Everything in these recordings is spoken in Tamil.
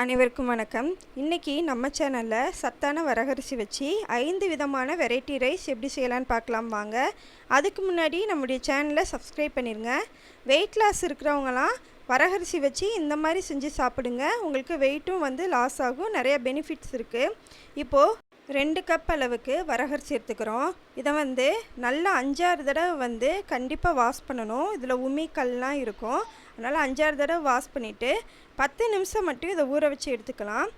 அனைவருக்கும் வணக்கம். இன்றைக்கி நம்ம சேனலில் சத்தான வரகரிசி வச்சு ஐந்து விதமான வெரைட்டி ரைஸ் எப்படி செய்யலான்னு பார்க்கலாம் வாங்க. அதுக்கு முன்னாடி நம்முடைய சேனலை சப்ஸ்கிரைப் பண்ணிடுங்க வெயிட் லாஸ் இருக்கிறவங்களாம் வரகரிசி வச்சு இந்த மாதிரி செஞ்சு சாப்பிடுங்க. உங்களுக்கு வெயிட்டும் வந்து லாஸ் ஆகும். நிறைய பெனிஃபிட்ஸ் இருக்குது இப்போது ரெண்டு கப் அளவுக்கு வரகர் எடுத்துக்கிறோம் இதை வந்து நல்லா அஞ்சாறு தடவை வந்து கண்டிப்பாக வாஷ் பண்ணணும். இதில் உமிக்கல்லாம் இருக்கும். அதனால் அஞ்சாறு தடவை வாஷ் பண்ணிவிட்டு பத்து நிமிஷம் மட்டும் இதை ஊற வச்சு எடுத்துக்கலாம்.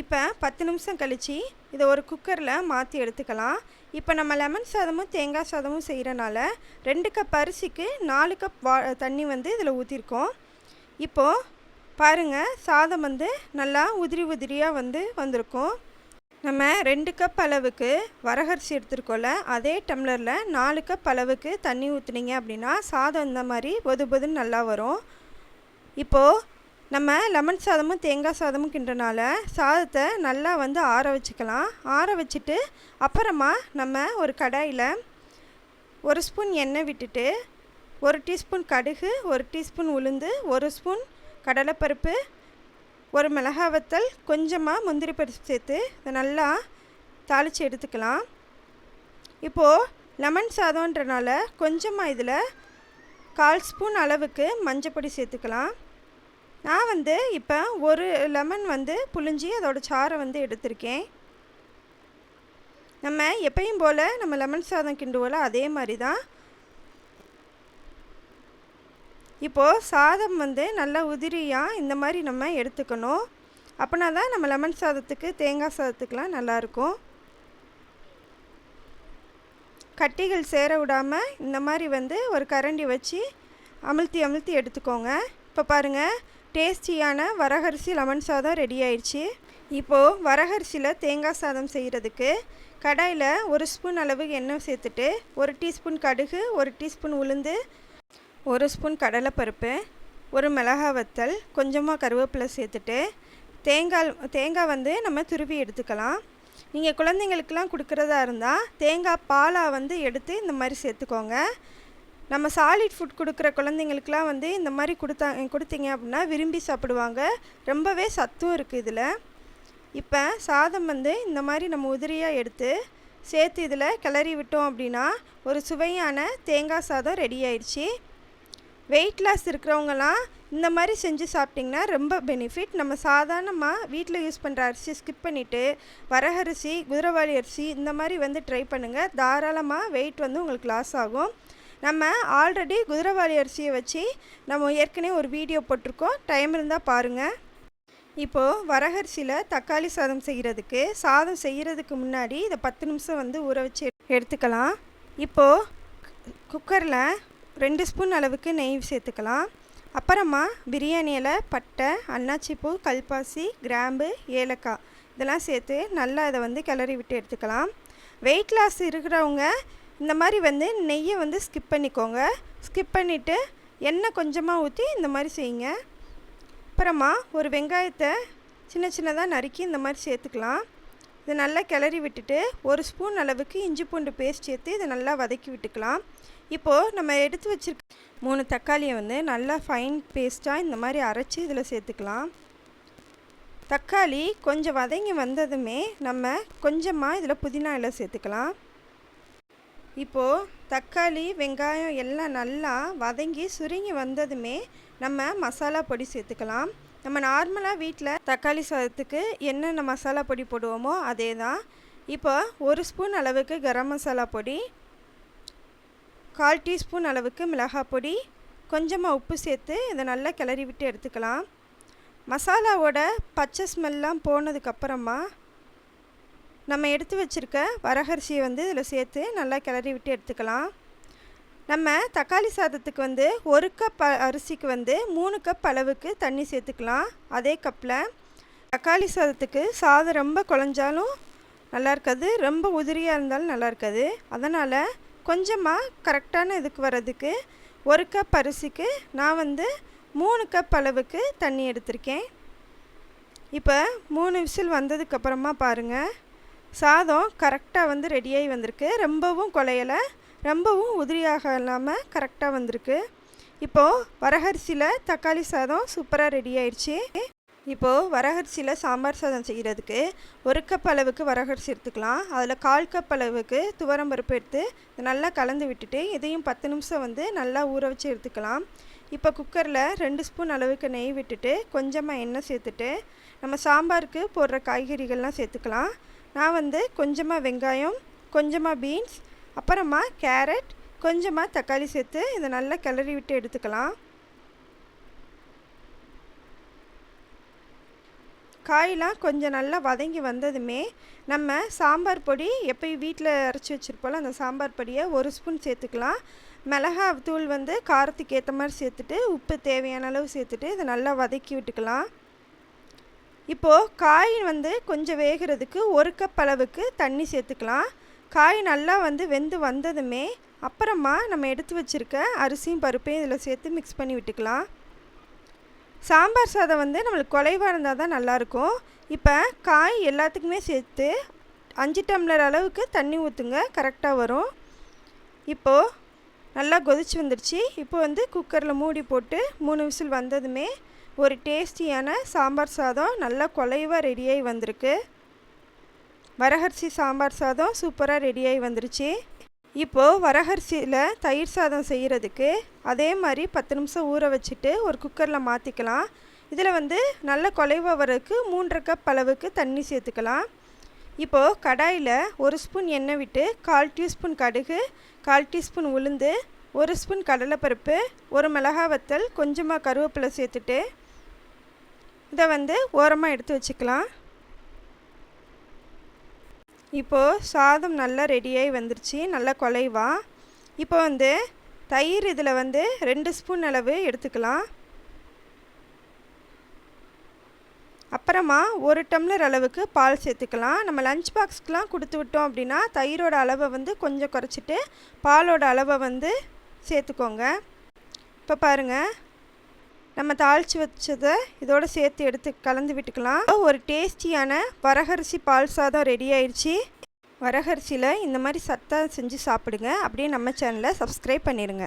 இப்போ பத்து நிமிஷம் கழித்து இதை ஒரு குக்கரில் மாற்றி எடுத்துக்கலாம். இப்போ நம்ம லெமன் சாதமும் தேங்காய் சாதமும் செய்கிறனால ரெண்டு கப் அரிசிக்கு நாலு கப் வா தண்ணி வந்து இதில் ஊற்றிருக்கோம் இப்போது பாருங்கள் சாதம் வந்து நல்லா உதிரி உதிரியாக வந்து வந்திருக்கும். நம்ம ரெண்டு கப் அளவுக்கு வரகரிசி எடுத்துருக்கோம்ல அதே டம்ளரில் நாலு கப் அளவுக்கு தண்ணி ஊற்றுனீங்க அப்படின்னா சாதம் இந்த மாதிரி பொது பொதுன்னு நல்லா வரும். இப்போது நம்ம லெமன் சாதமும் தேங்காய் சாதமும் கிண்டனால சாதத்தை நல்லா வந்து ஆற வச்சுக்கலாம். ஆற வச்சுட்டு அப்புறமா நம்ம ஒரு கடாயில் ஒரு ஸ்பூன் எண்ணெய் விட்டுட்டு ஒரு டீஸ்பூன் கடுகு ஒரு டீஸ்பூன் உளுந்து ஒரு ஸ்பூன் கடலைப்பருப்பு ஒரு மிளகா வத்தல் கொஞ்சமாக முந்திரி பருப்பு சேர்த்து இதை நல்லா தாளித்து எடுத்துக்கலாம். இப்போது லெமன் சாதம்ன்றனால கொஞ்சமாக இதில் கால் ஸ்பூன் அளவுக்கு மஞ்சப்பொடி சேர்த்துக்கலாம். நான் வந்து இப்போ ஒரு லெமன் வந்து புழிஞ்சி அதோட சாறை வந்து எடுத்திருக்கேன். நம்ம எப்பயும் போல் நம்ம லெமன் சாதம் கிண்டுவோல அதே மாதிரி தான் இப்போது சாதம் வந்து நல்லா உதிரியாக இந்த மாதிரி நம்ம எடுத்துக்கணும். அப்படின்னா தான் நம்ம லெமன் சாதத்துக்கு தேங்காய் சாதத்துக்கெலாம் நல்லாயிருக்கும். கட்டிகள் சேர விடாமல் இந்த மாதிரி வந்து ஒரு கரண்டி வச்சு அமுழ்த்தி அமுழ்த்தி எடுத்துக்கோங்க. இப்போ பாருங்கள் டேஸ்டியான வரகரிசி லெமன் சாதம் ரெடி ஆயிடுச்சு. இப்போது வரகரிசியில் தேங்காய் சாதம் செய்கிறதுக்கு கடாயில் ஒரு ஸ்பூன் அளவு எண்ணெய் சேர்த்துட்டு ஒரு டீஸ்பூன் கடுகு ஒரு டீஸ்பூன் உளுந்து ஒரு ஸ்பூன் கடலைப்பருப்பு ஒரு மிளகா வத்தல் கொஞ்சமாக கருவேப்பிலை சேர்த்துட்டு தேங்காய் தேங்காய் வந்து நம்ம துருவி எடுத்துக்கலாம். நீங்கள் குழந்தைங்களுக்கெலாம் கொடுக்குறதா இருந்தால் தேங்காய் பாலாக வந்து எடுத்து இந்த மாதிரி சேர்த்துக்கோங்க. நம்ம சாலிட் ஃபுட் கொடுக்குற குழந்தைங்களுக்கெலாம் வந்து இந்த மாதிரி கொடுத்தா கொடுத்தீங்க அப்படின்னா விரும்பி சாப்பிடுவாங்க. ரொம்பவே சத்தும் இருக்குது இதில். இப்போ சாதம் வந்து இந்த மாதிரி நம்ம உதிரியாக எடுத்து சேர்த்து இதில் கிளறி விட்டோம் அப்படின்னா ஒரு சுவையான தேங்காய் சாதம் ரெடி ஆயிடுச்சு. வெயிட் லாஸ் இருக்கிறவங்கலாம் இந்த மாதிரி செஞ்சு சாப்பிட்டிங்கன்னா ரொம்ப பெனிஃபிட். நம்ம சாதாரணமாக வீட்டில் யூஸ் பண்ணுற அரிசி ஸ்கிப் பண்ணிவிட்டு வரகரிசி குதிரவாளி அரிசி இந்த மாதிரி வந்து ட்ரை பண்ணுங்கள் தாராளமாக வெயிட் வந்து உங்களுக்கு லாஸ் ஆகும். நம்ம ஆல்ரெடி குதிரவாளி அரிசியை வச்சு நம்ம ஏற்கனவே ஒரு வீடியோ போட்டிருக்கோம். டைம் இருந்தால் பாருங்கள் இப்போது வரகரிசியில் தக்காளி சாதம் செய்கிறதுக்கு சாதம் செய்கிறதுக்கு முன்னாடி இதை பத்து நிமிஷம் வந்து ஊற வச்சு எடுத்துக்கலாம். இப்போது குக்கரில் ரெண்டு ஸ்பூன் அளவுக்கு நெய் சேர்த்துக்கலாம். அப்புறமா பிரியாணியில் பட்டை அன்னாச்சிப்பூ கல்பாசி கிராம்பு ஏலக்காய் இதெல்லாம் சேர்த்து நல்லா இதை வந்து கிளறி விட்டு எடுத்துக்கலாம். வெயிட் லாஸ் இருக்கிறவங்க இந்த மாதிரி வந்து நெய்யை வந்து ஸ்கிப் பண்ணிக்கோங்க. ஸ்கிப் பண்ணிவிட்டு எண்ணெய் கொஞ்சமாக ஊற்றி இந்த மாதிரி செய்யுங்க. அப்புறமா ஒரு வெங்காயத்தை சின்ன சின்னதாக நறுக்கி இந்த மாதிரி சேர்த்துக்கலாம். இதை நல்லா கிளறி விட்டுட்டு ஒரு ஸ்பூன் அளவுக்கு இஞ்சி பூண்டு பேஸ்ட் சேர்த்து இதை நல்லா வதக்கி விட்டுக்கலாம். இப்போது நம்ம எடுத்து வச்சுருக்க மூணு தக்காளியை வந்து நல்லா ஃபைன் பேஸ்ட்டாக இந்த மாதிரி அரைச்சி இதில் சேர்த்துக்கலாம். தக்காளி கொஞ்சம் வதங்கி வந்ததுமே நம்ம கொஞ்சமாக இதில் புதினா இலை சேர்த்துக்கலாம். இப்போது தக்காளி வெங்காயம் எல்லாம் நல்லா வதங்கி சுருங்கி வந்ததுமே நம்ம மசாலா பொடி சேர்த்துக்கலாம். நம்ம நார்மலாக வீட்டில் தக்காளி சாதத்துக்கு என்னென்ன மசாலா பொடி போடுவோமோ அதே தான் இப்போ ஒரு ஸ்பூன் அளவுக்கு கரம் மசாலா பொடி கால் டீஸ்பூன் அளவுக்கு மிளகாய் பொடி கொஞ்சமாக உப்பு சேர்த்து இதை நல்லா கிளறி விட்டு எடுத்துக்கலாம். மசாலாவோட பச்சை ஸ்மெல்லாம் போனதுக்கப்புறமா நம்ம எடுத்து வச்சுருக்க வரகரிசியை வந்து இதில் சேர்த்து நல்லா கிளறி விட்டு எடுத்துக்கலாம். நம்ம தக்காளி சாதத்துக்கு வந்து ஒரு கப் அரிசிக்கு வந்து மூணு கப் அளவுக்கு தண்ணி சேர்த்துக்கலாம். அதே கப்பில் தக்காளி சாதத்துக்கு சாதம் ரொம்ப குழஞ்சாலும் நல்லா இருக்காது. ரொம்ப உதிரியாக இருந்தாலும் நல்லா இருக்காது. அதனால் கொஞ்சமாக கரெக்டான இதுக்கு வர்றதுக்கு ஒரு கப் அரிசிக்கு நான் வந்து மூணு கப் அளவுக்கு தண்ணி எடுத்திருக்கேன். இப்போ மூணு விசில் வந்ததுக்கப்புறமா பாருங்கள் சாதம் கரெக்டாக வந்து ரெடியாகி வந்திருக்கு. ரொம்பவும் குலையலை ரொம்பவும் உதிரியாக இல்லாமல் கரெக்டாக வந்திருக்கு. இப்போது வரகரிசியில் தக்காளி சாதம் சூப்பராக ரெடி ஆயிடுச்சு. இப்போது வரகரிசியில் சாம்பார் சாதம் செய்கிறதுக்கு ஒரு கப் அளவுக்கு வரகரிசி எடுத்துக்கலாம். அதில் கால் கப் அளவுக்கு துவரம் பருப்பு எடுத்து நல்லா கலந்து விட்டுட்டு இதையும் பத்து நிமிஷம் வந்து நல்லா ஊற வச்சு எடுத்துக்கலாம். இப்போ குக்கரில் ரெண்டு ஸ்பூன் அளவுக்கு நெய் விட்டுட்டு கொஞ்சமாக எண்ணெய் சேர்த்துட்டு நம்ம சாம்பாருக்கு போடுற காய்கறிகள்லாம் சேர்த்துக்கலாம். நான் வந்து கொஞ்சமாக வெங்காயம் கொஞ்சமாக பீன்ஸ் அப்புறமா கேரட் கொஞ்சமாக தக்காளி சேர்த்து இதை நல்லா கிளறி விட்டு எடுத்துக்கலாம். காயெலாம் கொஞ்சம் நல்லா வதங்கி வந்ததுமே நம்ம சாம்பார் பொடி எப்போயும் வீட்டில் அரைச்சி வச்சுருப்போம்ல அந்த சாம்பார் பொடியை ஒரு ஸ்பூன் சேர்த்துக்கலாம். மிளகா தூள் வந்து காரத்துக்கு ஏற்ற மாதிரி சேர்த்துட்டு உப்பு தேவையான அளவு சேர்த்துட்டு இதை நல்லா வதக்கி விட்டுக்கலாம். இப்போது காய் வந்து கொஞ்சம் வேகிறதுக்கு ஒரு கப் அளவுக்கு தண்ணி சேர்த்துக்கலாம். காய் நல்லா வந்து வெந்து வந்ததுமே அப்புறமா நம்ம எடுத்து வச்சுருக்க அரிசியும் பருப்பையும் இதில் சேர்த்து மிக்ஸ் பண்ணி விட்டுக்கலாம். சாம்பார் சாதம் வந்து நம்மளுக்கு குலைவாக இருந்தால் தான் நல்லாயிருக்கும். இப்போ காய் எல்லாத்துக்குமே சேர்த்து அஞ்சு டம்ளர் அளவுக்கு தண்ணி ஊற்றுங்க கரெக்டாக வரும். இப்போது நல்லா கொதிச்சு வந்துடுச்சு இப்போ வந்து குக்கரில் மூடி போட்டு மூணு விசில் வந்ததுமே ஒரு டேஸ்டியான சாம்பார் சாதம் நல்லா குலைவாக ரெடியாகி வந்திருக்கு. வரகரிசி சாம்பார் சாதம் சூப்பராக ரெடியாகி வந்துருச்சு. இப்போது வரகரிசியில் தயிர் சாதம் செய்கிறதுக்கு அதே மாதிரி பத்து நிமிஷம் ஊற வச்சுட்டு ஒரு குக்கரில் மாற்றிக்கலாம் இதில் வந்து நல்ல குலைவாக வரதுக்கு மூன்றரை கப் அளவுக்கு தண்ணி சேர்த்துக்கலாம். இப்போது கடாயில் ஒரு ஸ்பூன் எண்ணெய் விட்டு கால் டீஸ்பூன் கடுகு கால் டீஸ்பூன் உளுந்து ஒரு ஸ்பூன் கடலைப்பருப்பு ஒரு மிளகா வத்தல் கொஞ்சமாக கருவேப்பிலை சேர்த்துட்டு இதை வந்து ஓரமாக எடுத்து வச்சுக்கலாம். இப்போது சாதம் நல்லா ரெடியாகி வந்துருச்சு நல்லா குலைவா. இப்போ வந்து தயிர் இதில் வந்து ரெண்டு ஸ்பூன் அளவு எடுத்துக்கலாம். அப்புறமா ஒரு டம்ளர் அளவுக்கு பால் சேர்த்துக்கலாம். நம்ம லஞ்ச் பாக்ஸ்க்கெலாம் கொடுத்து விட்டோம் அப்படின்னா தயிரோட அளவை வந்து கொஞ்சம் குறைச்சிட்டு பாலோட அளவை வந்து சேர்த்துக்கோங்க. இப்போ பாருங்கள் நம்ம தாளித்து வச்சதை இதோடு சேர்த்து எடுத்து கலந்து விட்டுக்கலாம். ஒரு டேஸ்டியான வரகரிசி பால் சாதம் ரெடி ஆயிடுச்சு வரகரிசியில் இந்த மாதிரி சத்தாக செஞ்சு சாப்பிடுங்க. அப்படியே நம்ம சேனலை சப்ஸ்கிரைப் பண்ணிடுங்க